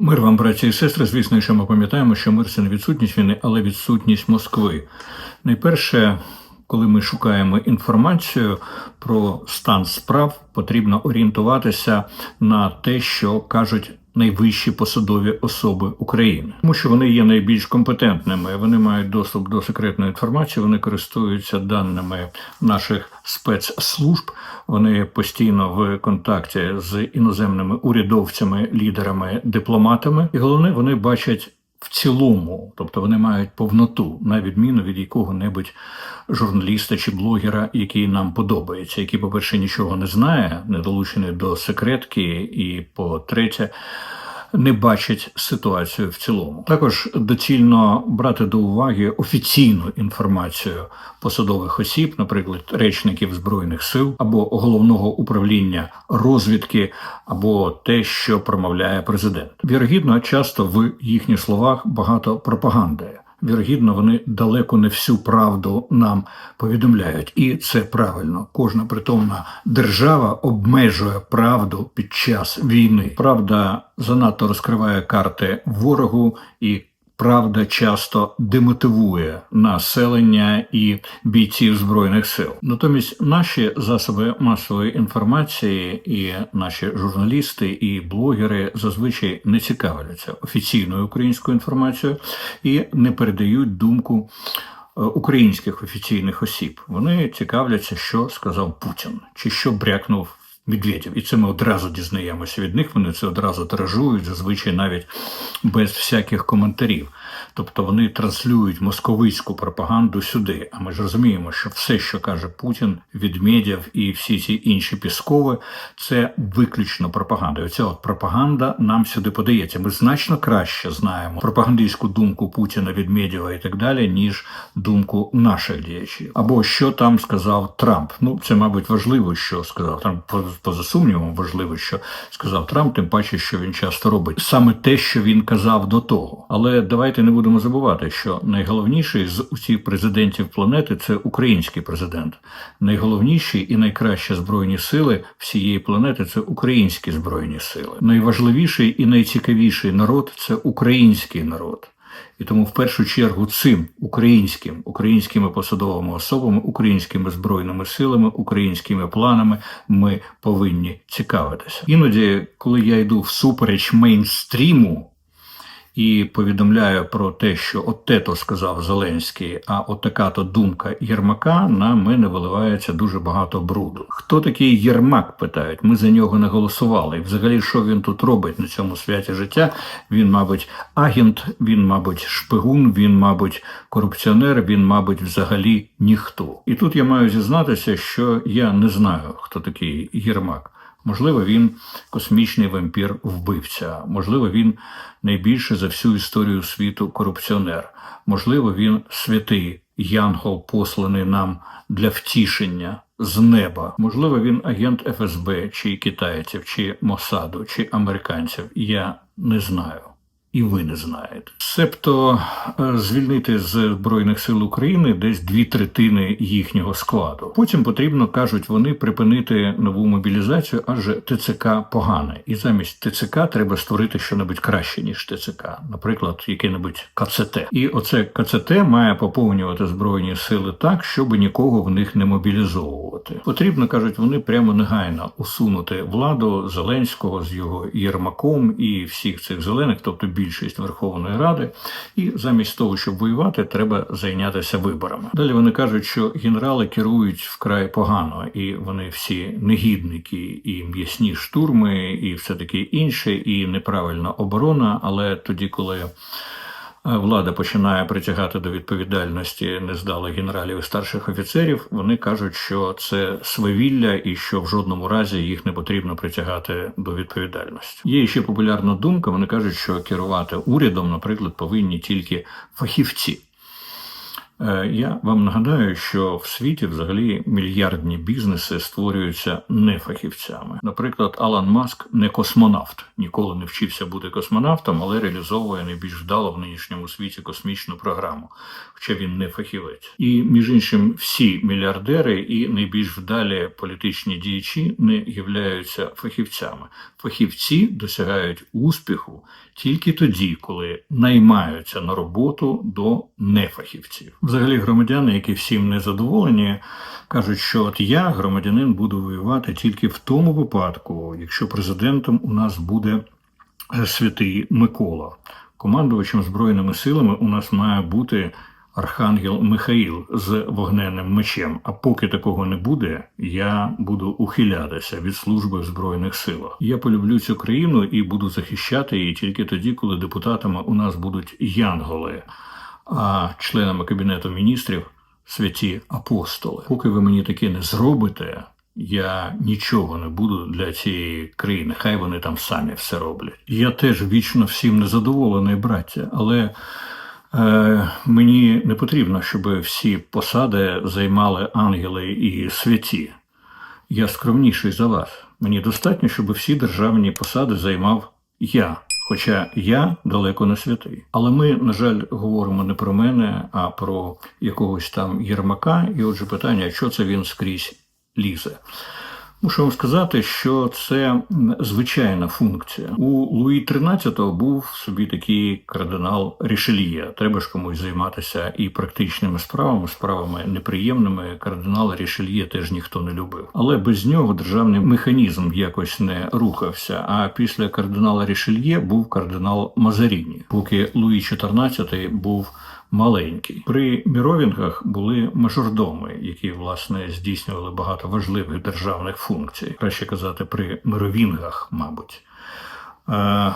Мир вам, браті і сестри. Звісно, що ми пам'ятаємо, що мир це не відсутність війни, але відсутність Москви. Найперше, коли ми шукаємо інформацію про стан справ, потрібно орієнтуватися на те, що кажуть. Найвищі посадові особи України, тому що вони є найбільш компетентними. Вони мають доступ до секретної інформації. Вони користуються даними наших спецслужб. Вони постійно в контакті з іноземними урядовцями, лідерами, дипломатами, і головне, вони бачать в цілому, тобто вони мають повноту, на відміну від якого-небудь журналіста чи блогера, який нам подобається, який, по-перше, нічого не знає, не долучений до секретки, і по-третє, не бачать ситуацію в цілому. Також доцільно брати до уваги офіційну інформацію посадових осіб, наприклад, речників збройних сил або головного управління розвідки, або те, що промовляє президент. Вірогідно, часто в їхніх словах багато пропаганди. Вірогідно, вони далеко не всю правду нам повідомляють, і це правильно. Кожна притомна держава обмежує правду під час війни. Правда занадто розкриває карти ворогу і. Правда часто демотивує населення і бійців збройних сил. Натомість наші засоби масової інформації і наші журналісти і блогери зазвичай не цікавляться офіційною українською інформацією і не передають думку. е, Українських офіційних осіб вони цікавляться, що сказав Путін, чи що брякнув Медведєв. І це ми одразу дізнаємося від них. Вони це одразу тиражують, зазвичай навіть без всяких коментарів. Тобто вони транслюють московицьку пропаганду сюди. А ми ж розуміємо, що все, що каже Путін, Відмедєв і всі ці інші піскови, це виключно пропаганда. І оця от пропаганда нам сюди подається. Ми значно краще знаємо пропагандистську думку Путіна, від Відмедєва і так далі, ніж думку наших діячів. Або що там сказав Трамп. Ну, це, мабуть, важливо, що сказав Трамп. Поза сумнівом, важливо, що сказав Трамп, тим паче, що він часто робить саме те, що він казав до того. Але давайте не будемо забувати, що найголовніший з усіх президентів планети це український президент. Найголовніші і найкращі збройні сили всієї планети це українські збройні сили. Найважливіший і найцікавіший народ це український народ. І тому в першу чергу цим українським, українськими посадовими особами, українськими збройними силами, українськими планами ми повинні цікавитися. Іноді, коли я йду всупереч мейнстріму і повідомляю про те, що от те-то сказав Зеленський, а от така то думка Єрмака, на мене виливається дуже багато бруду. Хто такий Єрмак? питають. Ми за нього не голосували. І взагалі, що він тут робить на цьому святі життя? Він, мабуть, агент, він, мабуть, шпигун, він, мабуть, корупціонер, він, мабуть, взагалі ніхто. І тут я маю зізнатися, що я не знаю, хто такий Єрмак. Можливо, він космічний вампір-вбивця, можливо, він найбільше за всю історію світу корупціонер, можливо, він святий янгол, посланий нам для втішення з неба. Можливо, він агент ФСБ, чи китайців, чи Мосаду, чи американців. Я не знаю. І ви не знаєте. Себто е, звільнити з Збройних сил України десь дві третини їхнього складу. Потім потрібно, кажуть вони, припинити нову мобілізацію, адже ТЦК погане. І замість ТЦК треба створити щонебудь краще, ніж ТЦК, наприклад, яке-небудь КЦТ. І оце КЦТ має поповнювати збройні сили так, щоб нікого в них не мобілізовувати. Потрібно, кажуть вони, прямо негайно усунути владу Зеленського з його Єрмаком і всіх цих зелених, тобто більшість Верховної Ради, і замість того, щоб воювати, треба зайнятися виборами. Далі вони кажуть, що генерали керують вкрай погано, і вони всі негідники, і м'ясні штурми, і все таке інше, і неправильна оборона. Але тоді, коли влада починає притягати до відповідальності нездалих генералів і старших офіцерів, вони кажуть, що це свавілля і що в жодному разі їх не потрібно притягати до відповідальності. Є ще популярна думка. Вони кажуть, що керувати урядом, наприклад, повинні тільки фахівці. Е, Я вам нагадаю, що в світі взагалі мільярдні бізнеси створюються не фахівцями. Наприклад, Алан Маск не космонавт, ніколи не вчився бути космонавтом, але реалізовує найбільш вдало в нинішньому світі космічну програму, хоча він не фахівець. І між іншим, всі мільярдери і найбільш вдалі політичні діячі не являються фахівцями. Фахівці досягають успіху тільки тоді, коли наймаються на роботу до нефахівців. Взагалі, громадяни, які всім не задоволені, кажуть, що от я, громадянин, буду воювати тільки в тому випадку, якщо президентом у нас буде е, святий Микола. Командувачем Збройними силами у нас має бути Архангел Михаїл з вогненним мечем. А поки такого не буде, я буду ухилятися від служби в Збройних силах. Я полюблю цю країну і буду захищати її тільки тоді, коли депутатами у нас будуть янголи, а членами кабінету міністрів святі апостоли. Поки ви мені таке не зробите. Я нічого не буду для цієї країни, хай вони там самі все роблять. Я теж вічно всім незадоволений, браття, але Мені не потрібно, щоб всі посади займали ангели і святі. Я скромніший за вас. Мені достатньо, щоб всі державні посади займав я. Хоча я далеко не святий. Але ми, на жаль, говоримо не про мене, а про якогось там Єрмака. І отже, питання, що це він скрізь лізе. Мушу вам сказати, що це звичайна функція. У Луї XIII був собі такий кардинал Рішельє. Треба ж комусь займатися і практичними справами, справами неприємними. Кардинала Рішельє теж ніхто не любив. Але без нього державний механізм якось не рухався. А після кардинала Рішельє був кардинал Мазаріні, поки Луї XIV був маленький. При міровінгах були мажордоми, які власне здійснювали багато важливих державних функцій. Краще казати, при мировінгах, мабуть. Е,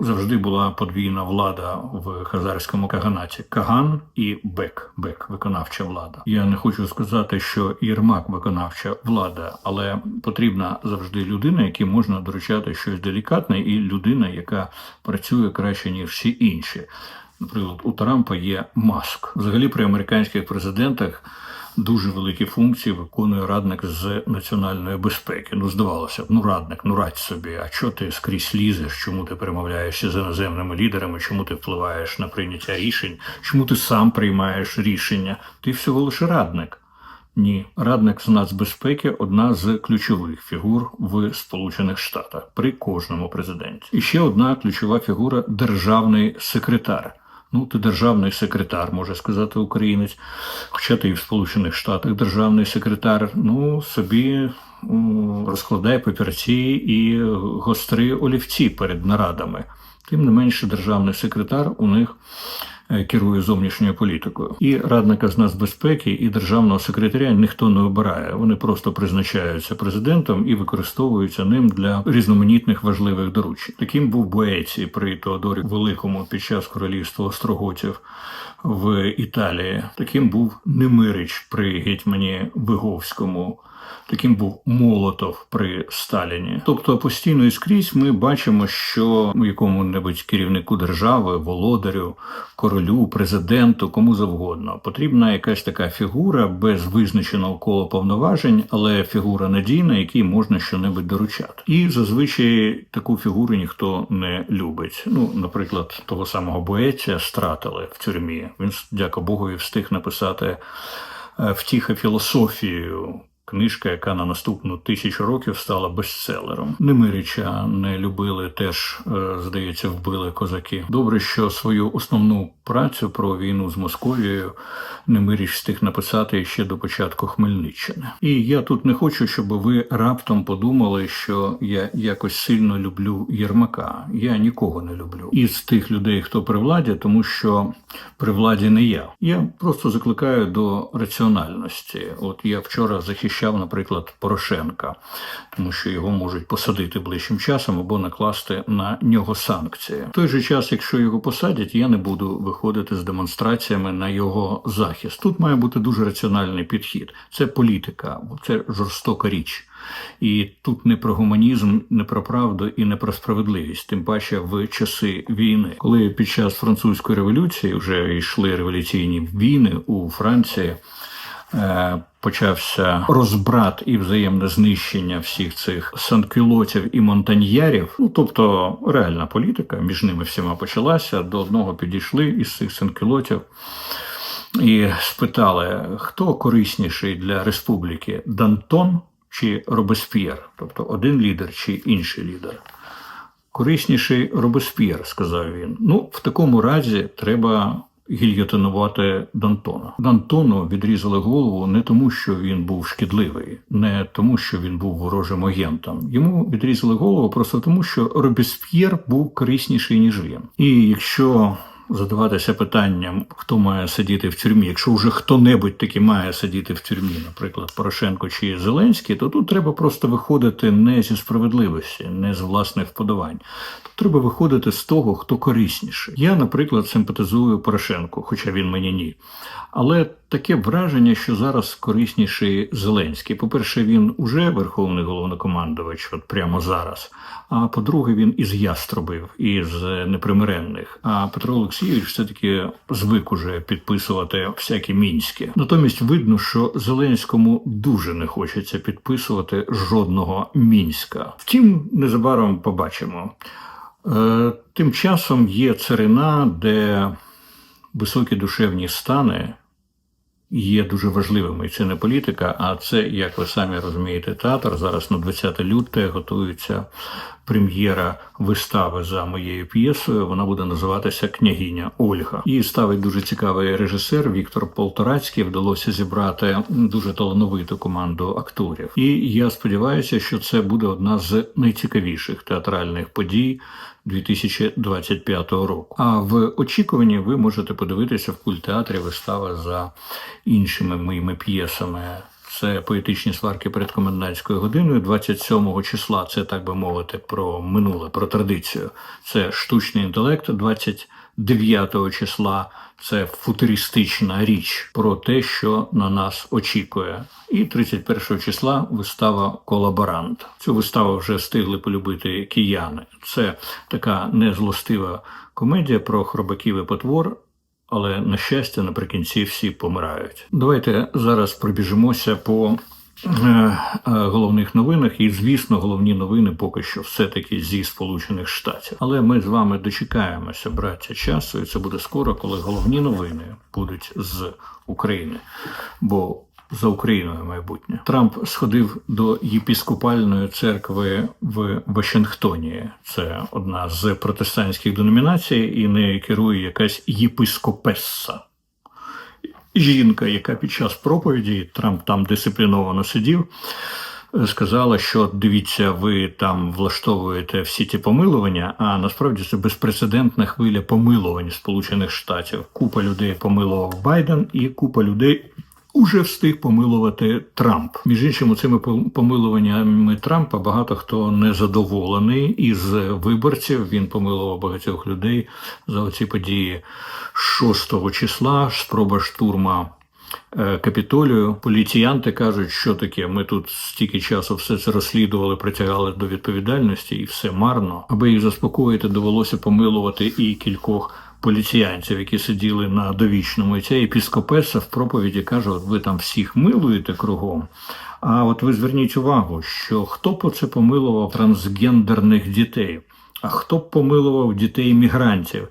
завжди була подвійна влада в хазарському каганаті Каган і Бек, Бек, виконавча влада. Я не хочу сказати, що Єрмак виконавча влада, але потрібна завжди людина, якій можна доручати щось делікатне, і людина, яка працює краще ніж всі інші. Наприклад, у Трампа є маск. Взагалі при американських президентах дуже великі функції виконує радник з національної безпеки. Ну, здавалося б, ну радник, ну радь собі. А що ти скрізь лізеш? Чому ти перемовляєшся з іноземними лідерами? Чому ти впливаєш на прийняття рішень? Чому ти сам приймаєш рішення? Ти всього лише радник. Ні, радник з нацбезпеки одна з ключових фігур в Сполучених Штатах при кожному президенті. І ще одна ключова фігура державний секретар. Ну, ти державний секретар, може сказати українець. Хоча ти і в Сполучених Штатах державний секретар, ну собі розкладай папірці і гостри олівці перед нарадами. Тим не менше, державний секретар у них керує зовнішньою політикою. І радника з нацбезпеки, і державного секретаря ніхто не обирає. Вони просто призначаються президентом і використовуються ним для різноманітних важливих доручень. Таким був Боеці при Теодорі Великому під час королівства Остроготів в Італії. Таким був Немирич при гетьмані Виговському таким був Молотов при Сталіні. Тобто постійно і скрізь ми бачимо, що якому-небудь керівнику держави, володарю, королю, президенту, кому завгодно потрібна якась така фігура без визначеного кола повноважень, але фігура надійна, якій можна щонебудь доручати. І зазвичай таку фігуру ніхто не любить. Ну, наприклад, того самого Боеця стратили в тюрмі. Він, дяка Богові, встиг написати. Е, втіха філософію Книжка, яка на наступну тисячу років стала бестселером. Немирича не любили, теж е, здається, вбили козаки. Добре, що свою основну працю про війну з Московією Немиріч встиг написати ще до початку Хмельниччини. І я тут не хочу, щоб ви раптом подумали, що я якось сильно люблю Єрмака. Я нікого не люблю із тих людей, хто при владі, тому що при владі не я. Я просто закликаю до раціональності. От я вчора захищав захищав, наприклад, Порошенка, тому що його можуть посадити ближчим часом або накласти на нього санкції. В той же час, якщо його посадять, я не буду виходити з демонстраціями на його захист. Тут має бути дуже раціональний підхід. Це політика, це жорстока річ. І тут не про гуманізм, не про правду і не про справедливість, тим паче в часи війни, коли під час французької революції вже йшли революційні війни у Франції. Е, почався розбрат і взаємне знищення всіх цих санкюлотів і монтаньярів. Ну тобто реальна політика між ними всіма почалася. До одного підійшли із цих санкюлотів і спитали, хто корисніший для республіки Дантон чи Робесп'єр, тобто один лідер чи інший лідер. корисніший Робесп'єр, сказав він. Ну, в такому разі треба гільйотинувати Дантона. Дантону відрізали голову не тому, що він був шкідливий, не тому, що він був ворожим агентом. Йому відрізали голову просто тому, що Робесп'єр був корисніший, ніж він. І якщо задаватися питанням, хто має сидіти в тюрмі, якщо вже хто-небудь таки має сидіти в тюрмі, наприклад, Порошенко чи Зеленський, то тут треба просто виходити не зі справедливості, не з власних вподобань. Тут треба виходити з того, хто корисніший. Я, наприклад, симпатизую Порошенку, хоча він мені ні. Але таке враження, що зараз корисніший Зеленський. По-перше, він уже верховний головнокомандувач, от прямо зараз. А по-друге, він із яструбів, із непримиренних. А Петро Олексійович все-таки звик уже підписувати всякі мінське. Натомість видно, що Зеленському дуже не хочеться підписувати жодного мінська. Втім, незабаром побачимо. Е, Тим часом є царина, де високі душевні стани є дуже важливими. І це не політика, а це, як ви самі розумієте, театр. Зараз на 20 лютого готується прем'єра вистави за моєю п'єсою. Вона буде називатися Княгиня Ольга. І ставить дуже цікавий режисер Віктор Полторацький. Вдалося зібрати дуже талановиту команду акторів. І я сподіваюся, що це буде одна з найцікавіших театральних подій. 2025 року. А в очікуванні ви можете подивитися в культеатрі вистави за іншими моїми п'єсами. Це поетичні сварки перед комендантською годиною 27 числа. Це так би мовити про минуле, про традицію. Це штучний інтелект 29 числа. Це футуристична річ про те, що на нас очікує. І 31 числа вистава Колаборант. Цю виставу вже встигли полюбити кияни. Це така незлостива комедія про хробаків і потвор. Але на щастя, наприкінці всі помирають. Давайте зараз пробіжимося по е, головних новинах. І, звісно, головні новини поки що все-таки зі Сполучених Штатів. Але ми з вами дочекаємося браття часу, і це буде скоро, коли головні новини будуть з України. Бо за Україною майбутнє Трамп сходив до єпіскопальної церкви в Вашингтоні. Це одна з протестантських деномінацій, і нею керує якась єпископеса. Жінка, яка під час проповіді Трамп там дисципліновано сидів, сказала, що дивіться, ви там влаштовуєте всі ті помилування, а насправді це безпрецедентна хвиля помилувань Сполучених Штатів. Купа людей помилував Байден, і купа людей уже встиг помилувати Трамп. Між іншим, цими помилуваннями Трампа багато хто не задоволений із виборців. Він помилував багатьох людей за оці події 6 числа. Спроба штурма. Е, Капітолію поліціянти кажуть, що таке. Ми тут стільки часу все це розслідували, притягали до відповідальності, і все марно. Аби їх заспокоїти, довелося помилувати і кількох поліціянців, які сиділи на довічному. І ця епіскопеса в проповіді каже: от ви там всіх милуєте кругом. А от ви зверніть увагу, що хто по це помилував трансгендерних дітей, а хто б помилував дітей мігрантів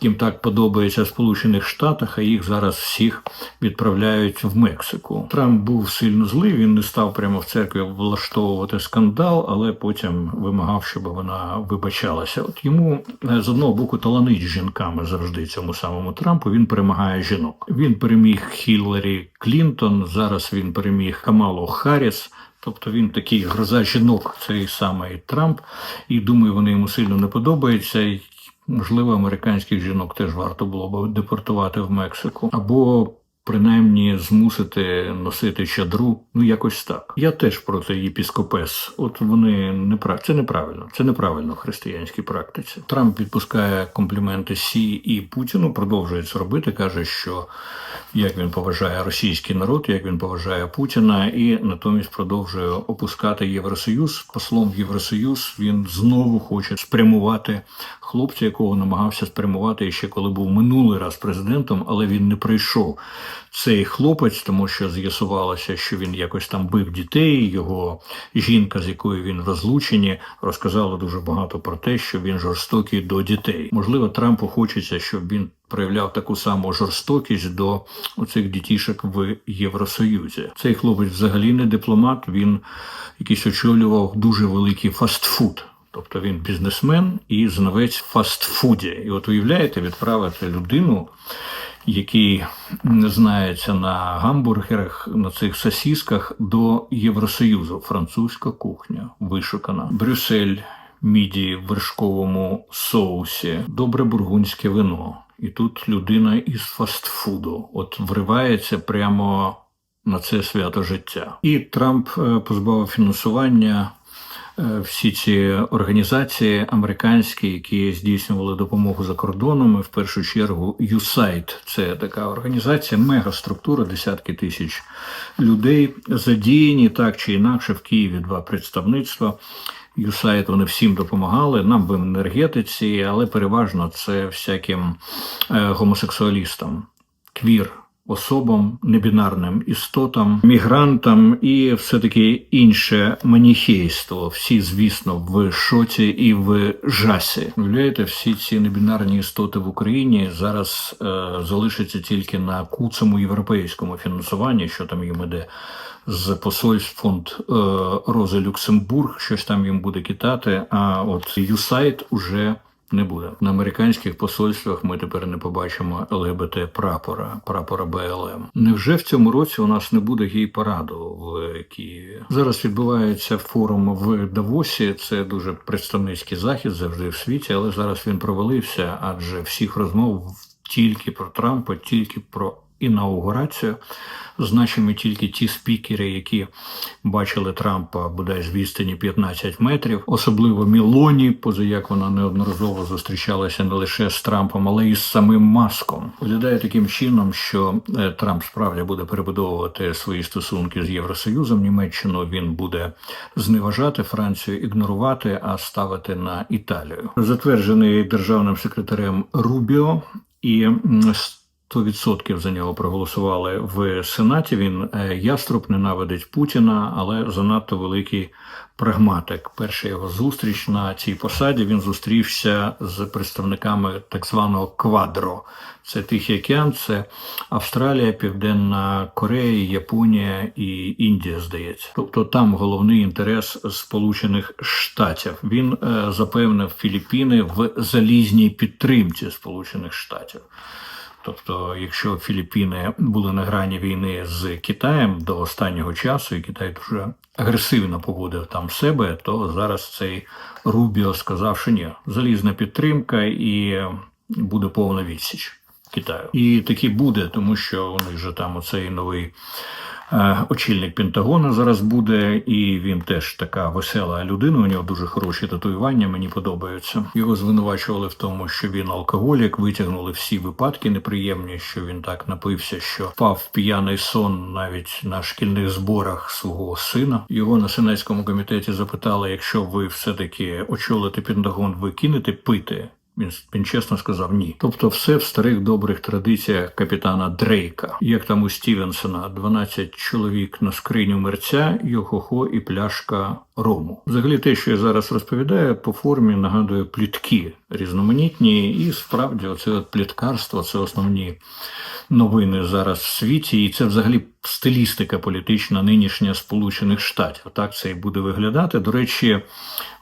їм так подобається Сполучених Штатах, а їх зараз всіх відправляють в Мексику. Трамп був сильно злий. Він не став прямо в церкві влаштовувати скандал, але потім вимагав, щоб вона вибачалася. От йому е, з одного боку таланить жінками завжди цьому самому Трампу. Він перемагає жінок. Він переміг Хілларі Клінтон. Зараз він переміг Камалу Харріс. Тобто він такий гроза жінок, цей самий Трамп, і думаю, вони йому сильно не подобаються. Можливо, американських жінок теж варто було б депортувати в Мексику. Або принаймні змусити носити чадру, ну якось так. Я теж проти єпіскопес. От вони не прав... це неправильно. Це неправильно в християнській практиці. Трамп відпускає компліменти Сі і Путіну, продовжує це робити. каже, що як він поважає російський народ, як він поважає Путіна, і натомість продовжує опускати Євросоюз. Послом Євросоюз він знову хоче спрямувати хлопця, якого намагався спрямувати ще коли був минулий раз президентом, але він не прийшов цей хлопець, тому що з'ясувалося, що він якось там бив дітей. Його жінка, з якою він розлучені, розказала дуже багато про те, що він жорстокий до дітей. Можливо, Трампу хочеться, щоб він проявляв таку саму жорстокість до оцих дітішок в Євросоюзі. Цей хлопець взагалі не дипломат. Він якийсь очолював дуже великий фастфуд Тобто він бізнесмен і знавець фастфуді. І от уявляєте, відправити людину, який знається на гамбургерах, на цих сосісках до Євросоюзу. Французька кухня вишукана. Брюссель, міді в вершковому соусі, добре бургундське вино. І тут людина із фастфуду от вривається прямо на це свято життя. І Трамп е, позбавив фінансування всі ці організації американські, які здійснювали допомогу за кордоном, і в першу чергу USAID. Це така організація, мегаструктура, десятки тисяч людей задіяні так чи інакше в Києві два представництва. USAID вони всім допомагали, нам в енергетиці, але переважно це всяким е, гомосексуалістам, квір особам, небінарним істотам, мігрантам і все таки інше маніхейство. Всі, звісно, в шоці і в жасі. Уявляєте, всі ці небінарні істоти в Україні зараз е, залишаться тільки на куцому європейському фінансуванні, що там їм іде з посольств фонд е, Рози Люксембург, щось там їм буде китати. А от USAID уже не буде. На американських посольствах ми тепер не побачимо ЛГБТ прапора, прапора БЛМ. Невже в цьому році у нас не буде гей-параду в Києві? Зараз відбувається форум в Давосі. Це дуже представницький захід завжди в світі, але зараз він провалився, адже всіх розмов тільки про Трампа, тільки про інаугурацію. Значимо тільки ті спікери, які бачили Трампа бодай з відстані 15 метрів, особливо Мілоні, поза як вона неодноразово зустрічалася не лише з Трампом, але й з самим Маском. Виглядає таким чином, що е, Трамп справді буде перебудовувати свої стосунки з Євросоюзом. Німеччину він буде зневажати Францію, ігнорувати, а ставити на Італію. Затверджений державним секретарем Рубіо і 100% за нього проголосували в Сенаті. Він е, яструб ненавидить Путіна, але занадто великий прагматик. Перша його зустріч на цій посаді він зустрівся з представниками так званого квадро. Це Тихий океан, це Австралія, Південна Корея, Японія і Індія, здається. Тобто там головний інтерес Сполучених Штатів. Він е, запевнив Філіппіни в залізній підтримці Сполучених Штатів. Тобто, якщо Філіппіни були на грані війни з Китаєм до останнього часу, і Китай дуже агресивно поводив там себе, то зараз цей Рубіо сказав, що ні, залізна підтримка і буде повна відсіч Китаю. І таки буде, тому що у них же там оцей новий. Е, Очільник Пентагона зараз буде, і він теж така весела людина. У нього дуже хороші татуювання. Мені подобаються. Його звинувачували в тому, що він алкоголік. Витягнули всі випадки неприємні, що він так напився, що впав п'яний сон навіть на шкільних зборах свого сина. Його на сенатському комітеті запитали: якщо ви все таки очолите Пентагон, ви кинете пити. Він, чесно сказав ні. Тобто, все в старих добрих традиціях капітана Дрейка. Як там у Стівенсона 12 чоловік на скриню мерця, йохохо і пляшка рому. Взагалі, те, що я зараз розповідаю, по формі нагадує плітки різноманітні, і справді оце пліткарство це основні новини зараз в світі, і це взагалі стилістика політична нинішня Сполучених Штатів. Так це і буде виглядати. До речі,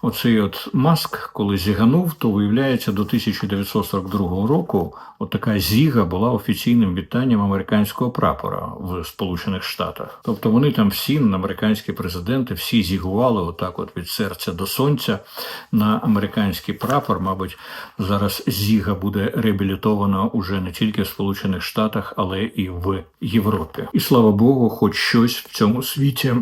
оцей от маск, коли зіганув, то виявляється до 1942 року. От така зіга була офіційним вітанням американського прапора в Сполучених Штатах. Тобто вони там всі, американські президенти, всі зігували отак, от від серця до сонця на американський прапор. Мабуть, зараз зіга буде реабілітована уже не тільки в Сполучених Штатах, але і в Європі. І слава Богу, хоч щось в цьому світі.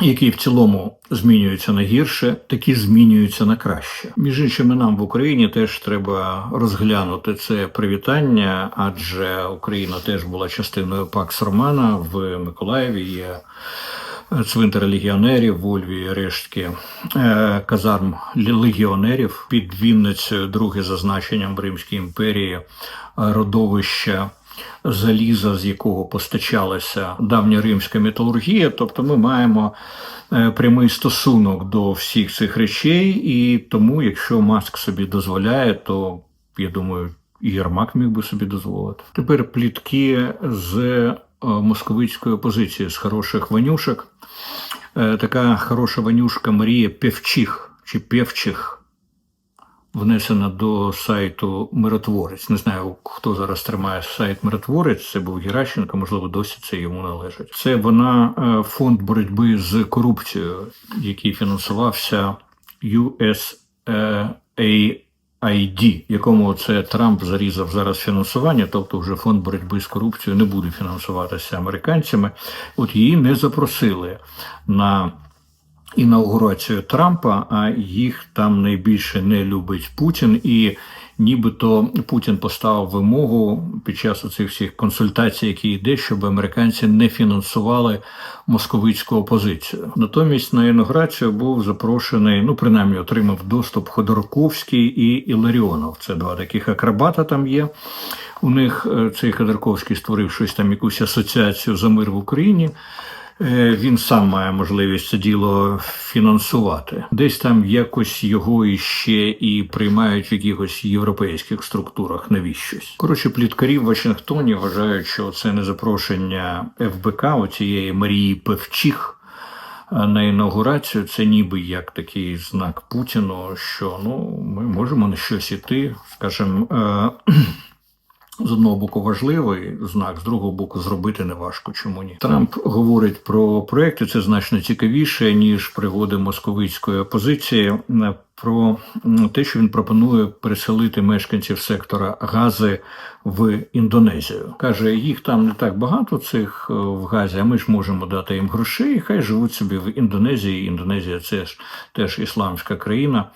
Які в цілому змінюються на гірше, такі змінюються на краще. Між іншими, нам в Україні теж треба розглянути це привітання, адже Україна теж була частиною Пакс Романа в Миколаєві. Є цвинтар легіонерів, в Ольві рештки е, казарм легіонерів під Вінницею, друге за значенням в Римській імперії, е, родовища заліза, з якого постачалася давня римська металургія. Тобто ми маємо е, прямий стосунок до всіх цих речей, і тому, якщо Маск собі дозволяє, то я думаю, і Єрмак міг би собі дозволити. Тепер плітки з московицької опозиції, з хороших ванюшок. Е, Така хороша ванюшка Марія Певчих. чи Певчих внесена до сайту Миротворець. Не знаю, хто зараз тримає сайт Миротворець. Це був Геращенко, можливо, досі це йому належить. Це вона е, фонд боротьби з корупцією, який фінансувався USAID, якому це Трамп зарізав зараз фінансування, тобто вже фонд боротьби з корупцією не буде фінансуватися американцями. От її не запросили на інаугурацію Трампа, а їх там найбільше не любить Путін. І нібито Путін поставив вимогу під час цих всіх консультацій, які йде, щоб американці не фінансували московицьку опозицію. Натомість на інаугурацію був запрошений, ну принаймні отримав доступ Ходорковський і Іларіонов. Це два таких акробата там є. У них е, цей Ходорковський створив щось там, якусь асоціацію за мир в Україні. Е, він сам має можливість це діло фінансувати. Десь там якось його іще і приймають в якихось європейських структурах навіщось. Коротше, пліткарі в Вашингтоні вважають, що це не запрошення ФБК оцієї Марії Певчих. На інаугурацію це ніби як такий знак Путіну, що ну ми можемо на щось іти, скажімо, е, з одного боку важливий знак, з другого боку, зробити неважко. Чому ні? Трамп говорить про проекти. Це значно цікавіше ніж пригоди московицької опозиції про те, що він пропонує переселити мешканців сектора Гази в Індонезію. Каже, їх там не так багато цих е, в Газі, а ми ж можемо дати їм грошей. і Хай живуть собі в Індонезії. Індонезія це ж теж ісламська країна,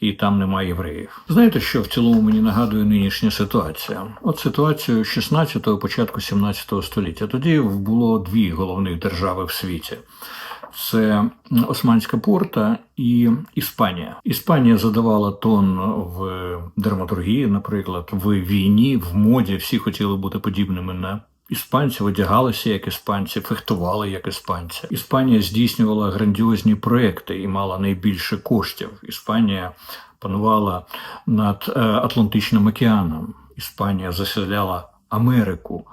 і там немає євреїв. Знаєте, що в цілому мені нагадує нинішня ситуація? От ситуацію 16-го, початку 17 століття. Тоді було дві головних держави в світі це Османська порта і Іспанія. Іспанія задавала тон в дерматургії, наприклад, в війні, в моді. Всі хотіли бути подібними на. Іспанці одягалися як іспанці, фехтували як іспанці. Іспанія здійснювала грандіозні проекти і мала найбільше коштів. Іспанія панувала над е, Атлантичним океаном. Іспанія заселяла Америку.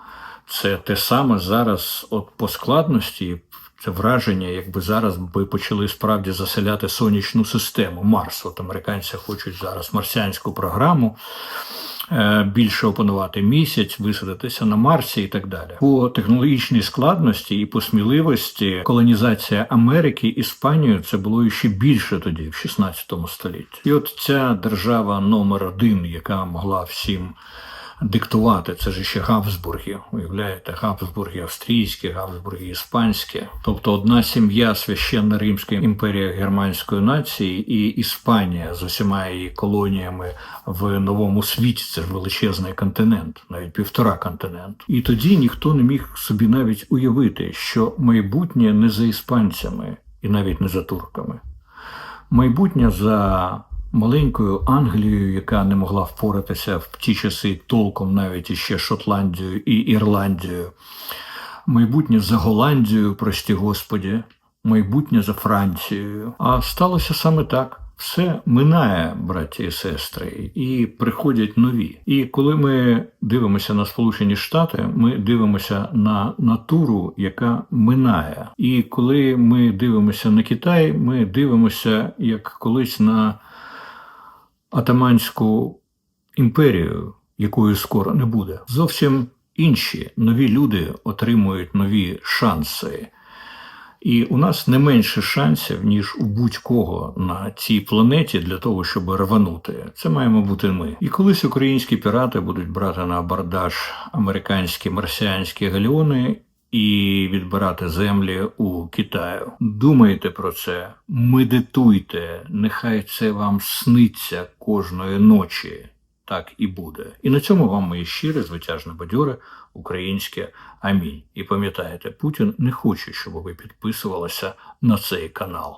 Це те саме зараз, от по складності, це враження, якби зараз би почали справді заселяти сонячну систему Марс. От американці хочуть зараз марсіанську програму. Е, більше опанувати місяць, висадитися на Марсі і так далі. По технологічній складності і по сміливості колонізація Америки Іспанією це було ще більше тоді, в 16 столітті. І от ця держава номер один, яка могла всім диктувати. Це ж ще Габсбурги. Уявляєте, Габсбурги австрійські, Габсбурги іспанські. Тобто одна сім'я священна Римська імперія германської нації і Іспанія з усіма її колоніями в новому світі. Це ж величезний континент, навіть півтора континенту. І тоді ніхто не міг собі навіть уявити, що майбутнє не за іспанцями і навіть не за турками. Майбутнє за маленькою Англією, яка не могла впоратися в ті часи толком навіть іще Шотландією і Ірландією, майбутнє за Голландією, прості Господі, майбутнє за Францією. А сталося саме так. Все минає, браті і сестри, і приходять нові. І коли ми дивимося на Сполучені Штати, ми дивимося на натуру, яка минає. І коли ми дивимося на Китай, ми дивимося як колись на атаманську імперію, якої скоро не буде. Зовсім інші нові люди отримують нові шанси. І у нас не менше шансів, ніж у будь-кого на цій планеті для того, щоб рванути. Це маємо бути ми. І колись українські пірати будуть брати на абордаж американські марсіанські галіони і відбирати землі у Китаю. Думайте про це, медитуйте, нехай це вам сниться кожної ночі. Так і буде. І на цьому вам моє щире, звитяжне бадьоре, українське амінь. І пам'ятаєте, Путін не хоче, щоб ви підписувалися на цей канал.